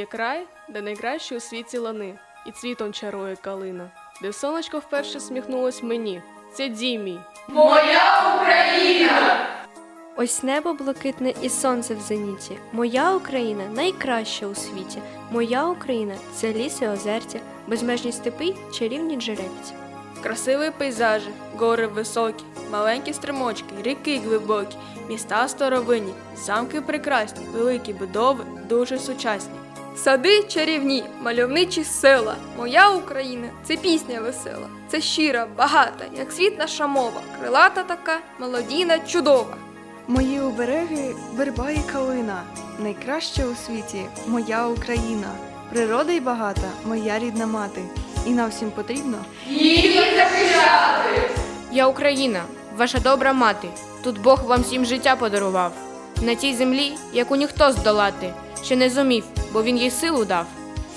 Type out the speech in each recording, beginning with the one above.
Є край, де найкращі у світі лани, і цвітом чарує калина, де сонечко вперше сміхнулось мені. Це дім мій. Ось небо блакитне і сонце в зеніті. Моя Україна найкраща у світі. Моя Україна це ліс і озерця, безмежні степи, й чарівні джерельці. Красиві пейзажі, гори високі, маленькі струмочки, ріки глибокі, міста старовинні, замки прекрасні, великі будови, дуже сучасні. Сади чарівні, мальовничі села. Моя Україна це пісня весела. Це щира, багата, як світ наша мова. Крилата така, мелодійна, чудова. Мої обереги верба і калина, найкраща у світі моя Україна. Природа й багата, моя рідна мати. І нам всім потрібно Я Україна, ваша добра мати. Тут Бог вам всім життя подарував. На тій землі, яку ніхто здолати, ще не зумів, бо він їй силу дав.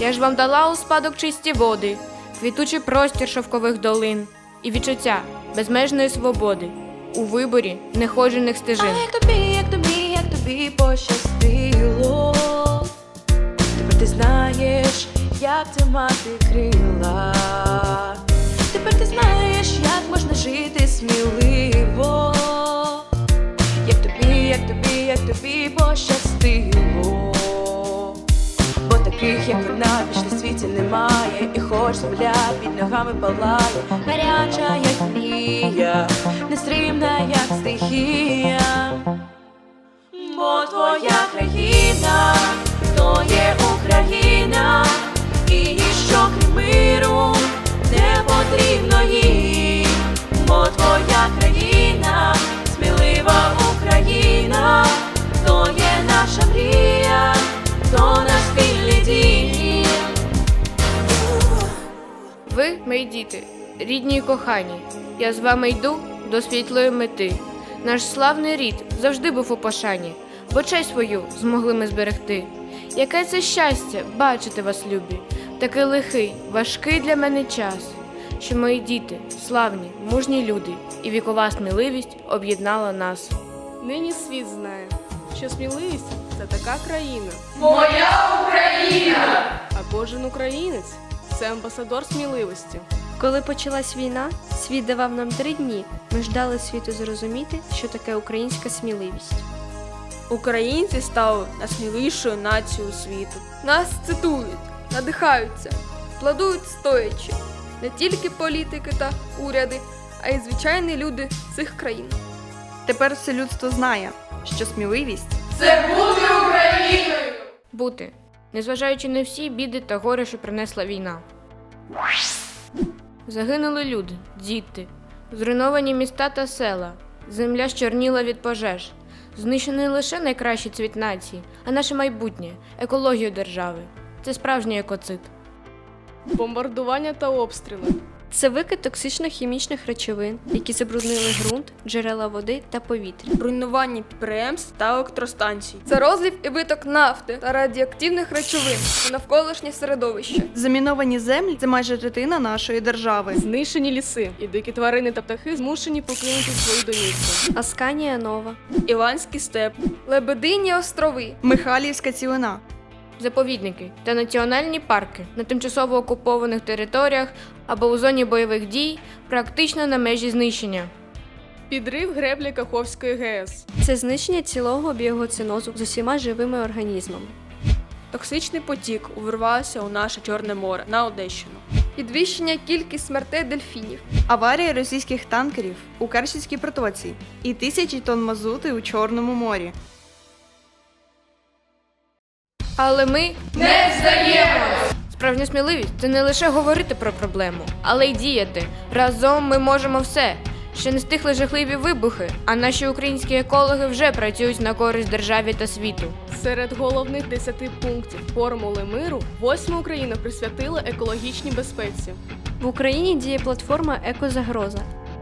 Я ж вам дала у спадок чисті води, квітучий простір шовкових долин і відчуття безмежної свободи у виборі неходжених стежин. Як тобі, як тобі, як тобі пощастило. Тепер ти знаєш, як це мати крила. Тепер ти знаєш, як можна жити сміливо. Як тобі, як тобі, як тобі пощастило. Таких, як вона, більш на світі немає, і хоч земля під ногами палає, гаряча, як мрія, нестримна, як стихія. Мої діти, рідні і кохані, я з вами йду до світлої мети. Наш славний рід завжди був у пошані, бо честь свою змогли ми зберегти. Яке це щастя бачити вас, любі, такий лихий, важкий для мене час, що мої діти, славні, мужні люди, і вікова сміливість об'єднала нас. Нині світ знає, що сміливість це така країна. Моя Україна! А кожен українець це амбасадор сміливості. Коли почалась війна, світ давав нам три дні. Ми ждали світу зрозуміти, що таке українська сміливість. Українці стали найсміливішою нацією світу. Нас цитують, надихаються, складують стоячи. Не тільки політики та уряди, а й звичайні люди цих країн. тепер все людство знає, що сміливість це бути Україною. Бути, незважаючи на всі біди та горе, що принесла війна. Загинули люди, діти, зруйновані міста та села, земля щорніла від пожеж. Знищений лише найкращий цвіт нації, а наше майбутнє, екологію держави. Це справжній екоцид. Бомбардування та обстріли. Це викид токсично-хімічних речовин, які забруднили ґрунт, джерела води та повітря. Руйнування підприємств та електростанцій. Це розлів і виток нафти та радіоактивних речовин у навколишнє середовище. заміновані землі це майже третина нашої держави. Знищені ліси, і дикі тварини та птахи змушені покинути свої домівки. Асканія нова. Іванський степ, Лебедині острови. Михайлівська цілина. Заповідники та національні парки на тимчасово окупованих територіях або у зоні бойових дій практично на межі знищення. Підрив греблі Каховської ГЕС. Це знищення цілого біогоцинозу з усіма живими організмами. токсичний потік увірвався у наше Чорне море на Одещину. Підвищення кількість смертей дельфінів. Аварія російських танкерів у Керченській протоці і тисячі тонн мазути у Чорному морі. Але ми не здаємось! Справжня сміливість це не лише говорити про проблему, але й діяти. Разом ми можемо все. Ще не стихли жахливі вибухи, а наші українські екологи вже працюють на користь державі та світу. Серед головних 10 пунктів формули миру восьма Україна присвятила екологічній безпеці. В Україні діє платформа Екозагроза,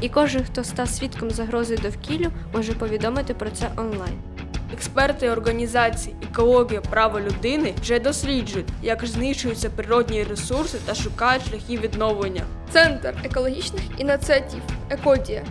і кожен, хто став свідком загрози довкіллю, може повідомити про це онлайн. Експерти організацій екологія права людини вже досліджують, як знищуються природні ресурси та шукають шляхи відновлення. Центр екологічних ініціатив Екодія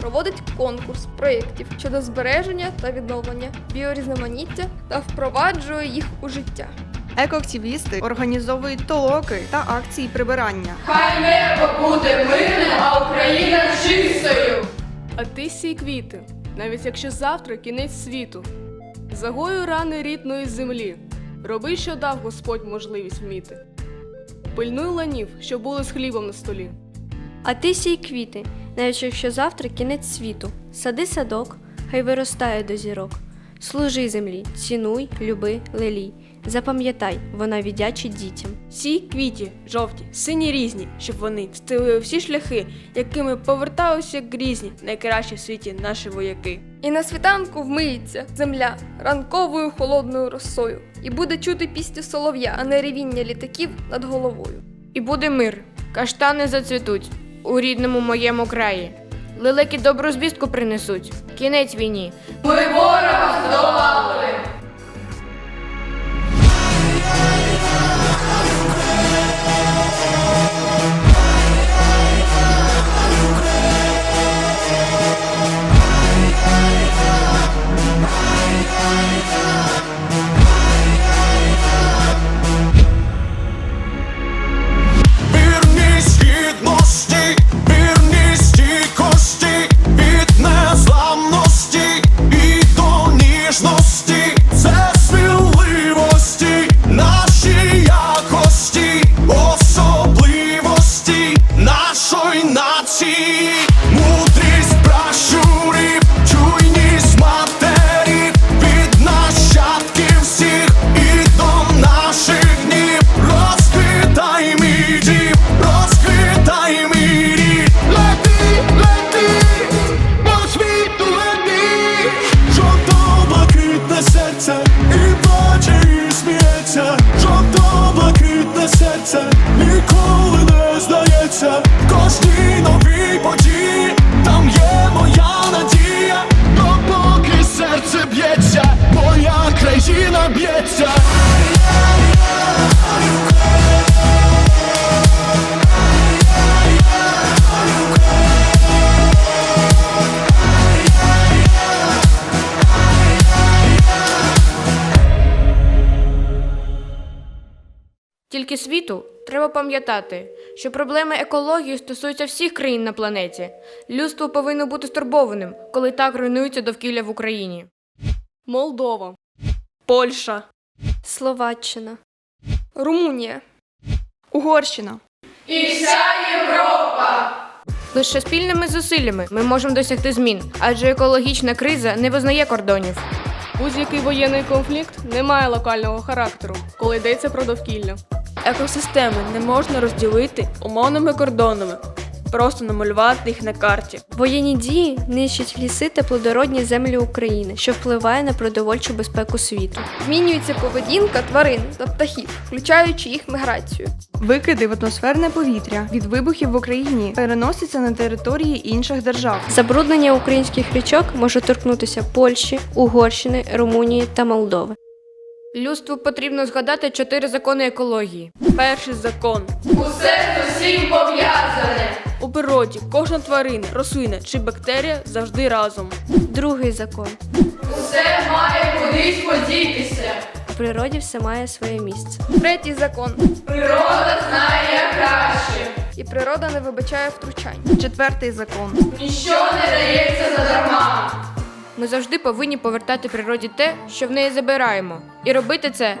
проводить конкурс проєктів щодо збереження та відновлення біорізноманіття та впроваджує їх у життя. Екоактивісти організовують толоки та акції прибирання. Хай небо буде мирне, А ти сій квіти, навіть якщо завтра кінець світу. Загою рани рідної землі. Роби, що дав Господь можливість вміти. Пильнуй ланів, що були з хлібом на столі. А ти сій квіти, навіть якщо завтра кінець світу. Сади садок, хай виростає до зірок. Служи землі, цінуй, люби, лелій. Запам'ятай, вона віддячить дітям. Сій квіті, жовті, сині різні, щоб вони стелили всі шляхи, якими поверталися грізні, найкращі в світі наші вояки. І на світанку вмиється земля ранковою холодною росою, і буде чути пісню солов'я, а не ревіння літаків над головою. І буде мир, каштани зацвітуть у рідному моєму краї. Лелеки добру звістку принесуть. Кінець війні. Вірність нашої Тільки світу треба пам'ятати, що проблеми екології стосуються всіх країн на планеті. Людство повинно бути стурбованим, коли так руйнується довкілля в Україні. Молдова. Польща, Словаччина. Румунія. Угорщина. і вся Європа. Лише спільними зусиллями ми можемо досягти змін, адже екологічна криза не визнає кордонів. Будь-який воєнний конфлікт не має локального характеру, коли йдеться про довкілля. Екосистеми не можна розділити умовними кордонами, просто намалювати їх на карті. Воєнні дії нищать ліси та плодородні землі України, що впливає на продовольчу безпеку світу. Змінюється поведінка тварин та птахів, включаючи їх міграцію. Викиди в атмосферне повітря від вибухів в Україні переносяться на території інших держав. Забруднення українських річок може торкнутися Польщі, Угорщини, Румунії та Молдови. Людству потрібно згадати чотири закони екології. Перший закон. Усе з усім пов'язане. У природі кожна тварина, рослина чи бактерія завжди разом. Другий закон. Усе має кудись подітися. У природі все має своє місце. Третій закон. Природа знає краще. І природа не вибачає втручань. Четвертий закон. Ми завжди повинні повертати природі те, що в неї забираємо, і робити це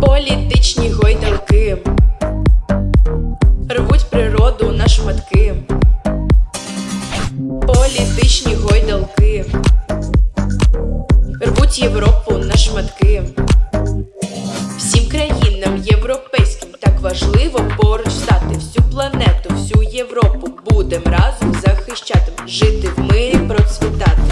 Політичні гойдалки Політичні гойдалки рвуть Європу на шматки. Всім країнам європейським так важливо поруч стати. Всю планету, всю Європу будем разом захищати, жити в мирі, процвітати.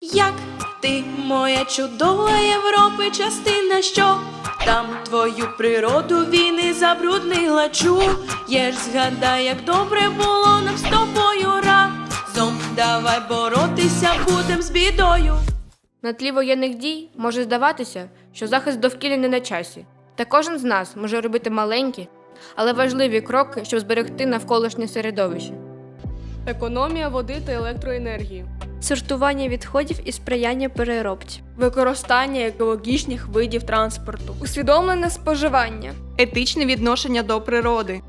Як ти, моя чудова Європи, частина, що там твою природу війни забруднила чуєш, згадай, як добре було нам з тобою разом давай боротися будем з бідою. На тлі воєнних дій може здаватися, що захист довкілля не на часі. Та кожен з нас може робити маленькі, але важливі кроки, щоб зберегти навколишнє середовище. Економія води та електроенергії. Сортування відходів і сприяння переробці. Використання екологічних видів транспорту. Усвідомлене споживання. Етичне відношення до природи.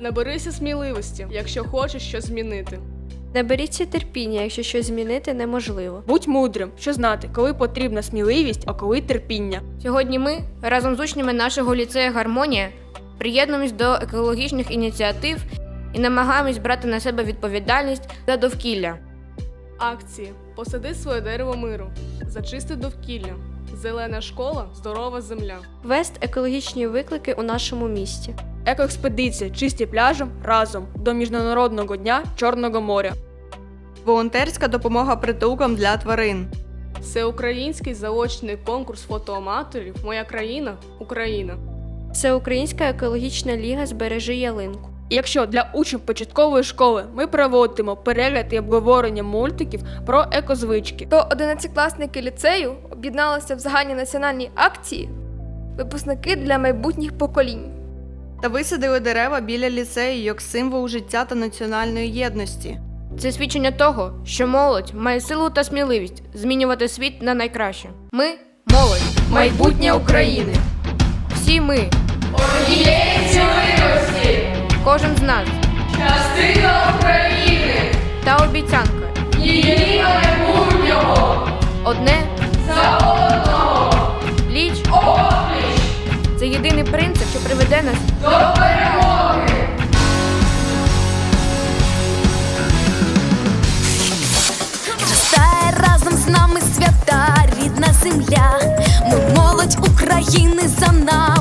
Наберися сміливості, якщо хочеш щось змінити. Наберіться терпіння, якщо щось змінити неможливо. Будь мудрим, що знати, коли потрібна сміливість, а коли терпіння. Сьогодні ми разом з учнями нашого ліцею Гармонія приєднуємось до екологічних ініціатив і намагаємось брати на себе відповідальність за довкілля. Акції Посади своє дерево миру, зачисти довкілля, зелена школа, здорова земля. Вест екологічні виклики у нашому місті. Екоекспедиція чисті пляжем разом до Міжнародного дня Чорного моря. Волонтерська допомога притулкам для тварин. Всеукраїнський заочний конкурс фотоаматорів Моя країна Україна. Всеукраїнська екологічна ліга збережи ялинку. Якщо для учнів початкової школи ми проводимо перегляд і обговорення мультиків про екозвички, То 11-класники ліцею об'єдналися в загальній національній акції Випускники для майбутніх поколінь. Та висадили дерева біля ліцею як символ життя та національної єдності. Це свідчення того, що молодь має силу та сміливість змінювати світ на найкраще. Ми молодь, Майбутнє України. всі ми. Кожен з нас. Частина України. Та обіцянка. Її майбутнього. Одне за одного. Пліч опліч. Це єдиний принцип, що приведе нас Зростає разом з нами свята, рідна земля. Ми молодь України за нами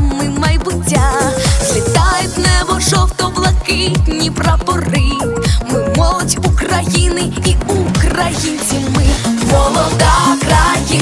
жовто-блакитні прапори. Ми молодь України і українці. Ми молода країна,